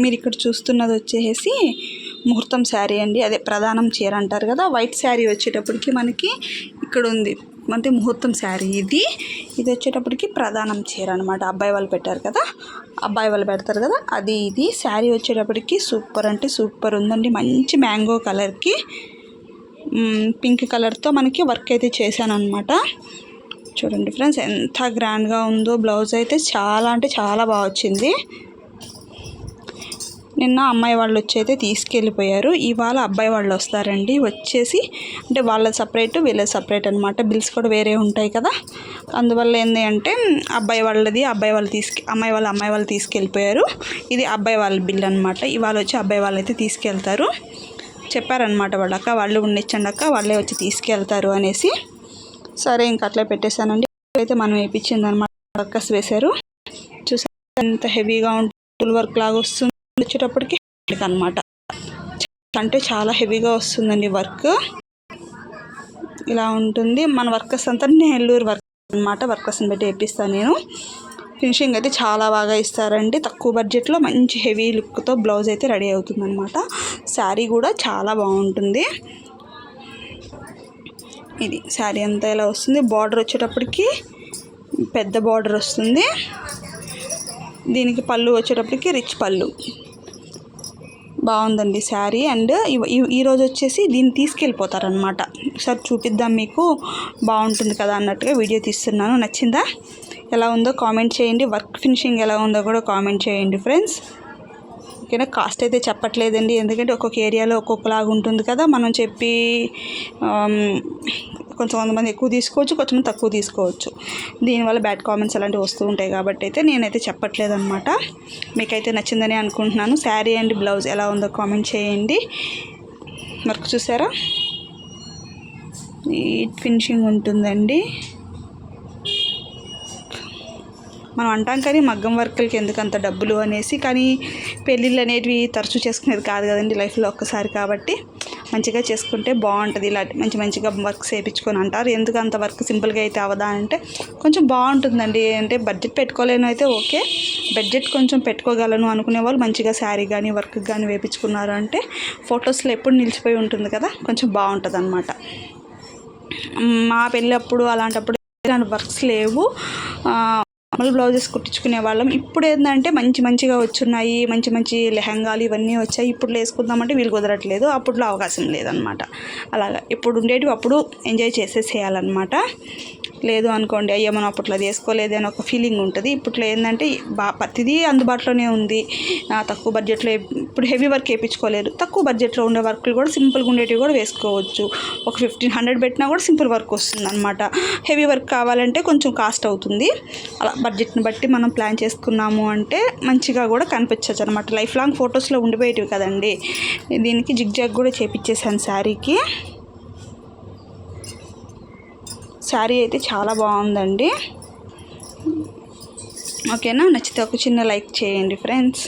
మీరు ఇక్కడ చూస్తున్నది వచ్చేసి ముహూర్తం శారీ అండి. అదే ప్రధానం చీర అంటారు కదా వైట్ శారీ వచ్చేటప్పటికి మనకి ఇక్కడ ఉంది అంటే ముహూర్తం శారీ ఇది. ఇది వచ్చేటప్పటికి ప్రధానం చీర అనమాట అబ్బాయి వాళ్ళు పెట్టారు కదా అబ్బాయి వాళ్ళు పెడతారు కదా అది ఇది. శారీ వచ్చేటప్పటికి సూపర్ అంటే సూపర్ ఉందండి. మంచి మ్యాంగో కలర్కి పింక్ కలర్తో మనకి వర్క్ అయితే చేశాను అనమాట చూడండి ఫ్రెండ్స్ ఎంత గ్రాండ్గా ఉందో బ్లౌజ్ అయితే చాలా అంటే చాలా బాగా వచ్చింది. నిన్న అమ్మాయి వాళ్ళు వచ్చి అయితే తీసుకెళ్ళిపోయారు. ఇవాళ అబ్బాయి వాళ్ళు వస్తారండి వచ్చేసి అంటే వాళ్ళ సపరేట్ వీళ్ళ సపరేట్ అనమాట బిల్స్ కూడా వేరే ఉంటాయి కదా. అందువల్ల ఏంటి అంటే అబ్బాయి వాళ్ళది అబ్బాయి వాళ్ళు తీసుకు అమ్మాయి వాళ్ళ అమ్మాయి వాళ్ళు తీసుకెళ్ళిపోయారు. ఇది అబ్బాయి వాళ్ళ బిల్ అనమాట ఇవాళ వచ్చి అబ్బాయి వాళ్ళు అయితే తీసుకెళ్తారు చెప్పారనమాట వాళ్ళక్క వాళ్ళు ఉండిచ్చండి అక్క వాళ్ళే వచ్చి తీసుకెళ్తారు అనేసి. సరే ఇంక అట్లా పెట్టేశానండి. అయితే మనం వేయించింది అనమాట వర్కర్స్ వేశారు. చూసా ఎంత హెవీగా ఉంటుంది వర్క్ లాగా వస్తుంది. వచ్చేటప్పటికి అనమాట అంటే చాలా హెవీగా వస్తుందండి వర్క్. ఇలా ఉంటుంది. మన వర్కర్స్ అంతా నెల్లూరు వర్క్ అనమాట వర్కర్స్ని పెట్టి వేపిస్తాను నేను. ఫినిషింగ్ అయితే చాలా బాగా ఇస్తారండి. తక్కువ బడ్జెట్లో మంచి హెవీ లుక్తో బ్లౌజ్ అయితే రెడీ అవుతుంది అనమాట శారీ కూడా చాలా బాగుంటుంది. ఇది శారీ అంతా ఇలా వస్తుంది? బార్డర్ వచ్చేటప్పటికి పెద్ద బార్డర్ వస్తుంది. దీనికి పళ్ళు వచ్చేటప్పటికి రిచ్ పళ్ళు. బాగుందండి శారీ అండ్ ఈరోజు వచ్చేసి దీన్ని తీసుకెళ్ళిపోతారనమాట ఒకసారి చూపిద్దాం మీకు. బాగుంటుంది కదా అన్నట్టుగా వీడియో తీస్తున్నాను. నచ్చిందా? ఎలా ఉందో కామెంట్ చేయండి. వర్క్ ఫినిషింగ్ ఎలా ఉందో కూడా కామెంట్ చేయండి ఫ్రెండ్స్. ఓకేనా? కాస్ట్ అయితే చెప్పట్లేదండి. ఎందుకంటే ఒక్కొక్క ఏరియాలో ఒక్కొక్కలాగా ఉంటుంది కదా మనం చెప్పి కొంచెం కొంతమంది ఎక్కువ తీసుకోవచ్చు కొంచెం తక్కువ తీసుకోవచ్చు. దీనివల్ల బ్యాడ్ కామెంట్స్ అలాంటివి వస్తూ ఉంటాయి కాబట్టి అయితే నేనైతే చెప్పట్లేదు అనమాట మీకైతే నచ్చిందని అనుకుంటున్నాను. శారీ అండ్ బ్లౌజ్ ఎలా ఉందో కామెంట్ చేయండి. వర్క్ చూసారా? నీట్ ఫినిషింగ్ ఉంటుందండి. మనం అంటాం కానీ మగ్గం వర్కులకి ఎందుకు అంత డబ్బులు అనేసి కానీ పెళ్ళిళ్ళు అనేటివి తరచూ చేసుకునేది కాదు కదండి లైఫ్లో ఒక్కసారి కాబట్టి. మంచిగా చేసుకుంటే బాగుంటుంది ఇలా మంచి మంచిగా వర్క్ చేయించుకొని అంటారు. ఎందుకు అంత వర్క్ సింపుల్గా అయితే అవదా అంటే కొంచెం బాగుంటుందండి. అంటే బడ్జెట్ పెట్టుకోలేను అయితే ఓకే. బడ్జెట్ కొంచెం పెట్టుకోగలను అనుకునే వాళ్ళు మంచిగా శారీ కానీ వర్క్ కానీ వేయించుకున్నారు అంటే ఫొటోస్లో ఎప్పుడు నిలిచిపోయి ఉంటుంది కదా కొంచెం బాగుంటుంది అనమాట మా పెళ్ళి అప్పుడు అలాంటప్పుడు వర్క్స్ లేవు. నార్మల్ బ్లౌజెస్ కుట్టించుకునే వాళ్ళం. ఇప్పుడు ఏంటంటే మంచి మంచిగా వచ్చున్నాయి మంచి మంచి లెహంగాలు ఇవన్నీ వచ్చాయి. ఇప్పుడు వేసుకుందామంటే వీళ్ళు కుదరట్లేదు. అప్పుడులో అవకాశం లేదనమాట అలాగా ఇప్పుడు ఉండేటివి అప్పుడు ఎంజాయ్ చేసేసేయాలన్నమాట. లేదు అనుకోండి అయ్యో మనం అప్పట్లో చేసుకోలేదు అని ఒక ఫీలింగ్ ఉంటుంది. ఇప్పట్లో ఏంటంటే బా ప్రతిదీ అందుబాటులోనే ఉంది. తక్కువ బడ్జెట్లో ఇప్పుడు హెవీ వర్క్ వేయించుకోలేదు తక్కువ బడ్జెట్లో ఉండే వర్క్లు కూడా సింపుల్గా ఉండేటివి కూడా వేసుకోవచ్చు. ఒక ఫిఫ్టీన్ హండ్రెడ్ పెట్టినా కూడా సింపుల్ వర్క్ వస్తుంది అనమాట హెవీ వర్క్ కావాలంటే కొంచెం కాస్ట్ అవుతుంది. అలా బడ్జెట్ని బట్టి మనం ప్లాన్ చేసుకున్నాము అంటే మంచిగా కూడా కనిపించవచ్చు అనమాట లైఫ్ లాంగ్ ఫొటోస్లో ఉండిపోయేటివి కదండి. దీనికి జిగ్ జాగ్ కూడా చేపించేసాను శారీకి. శారీ అయితే చాలా బాగుందండి. ఓకేనా? నచ్చితే ఒక చిన్న లైక్ చేయండి ఫ్రెండ్స్.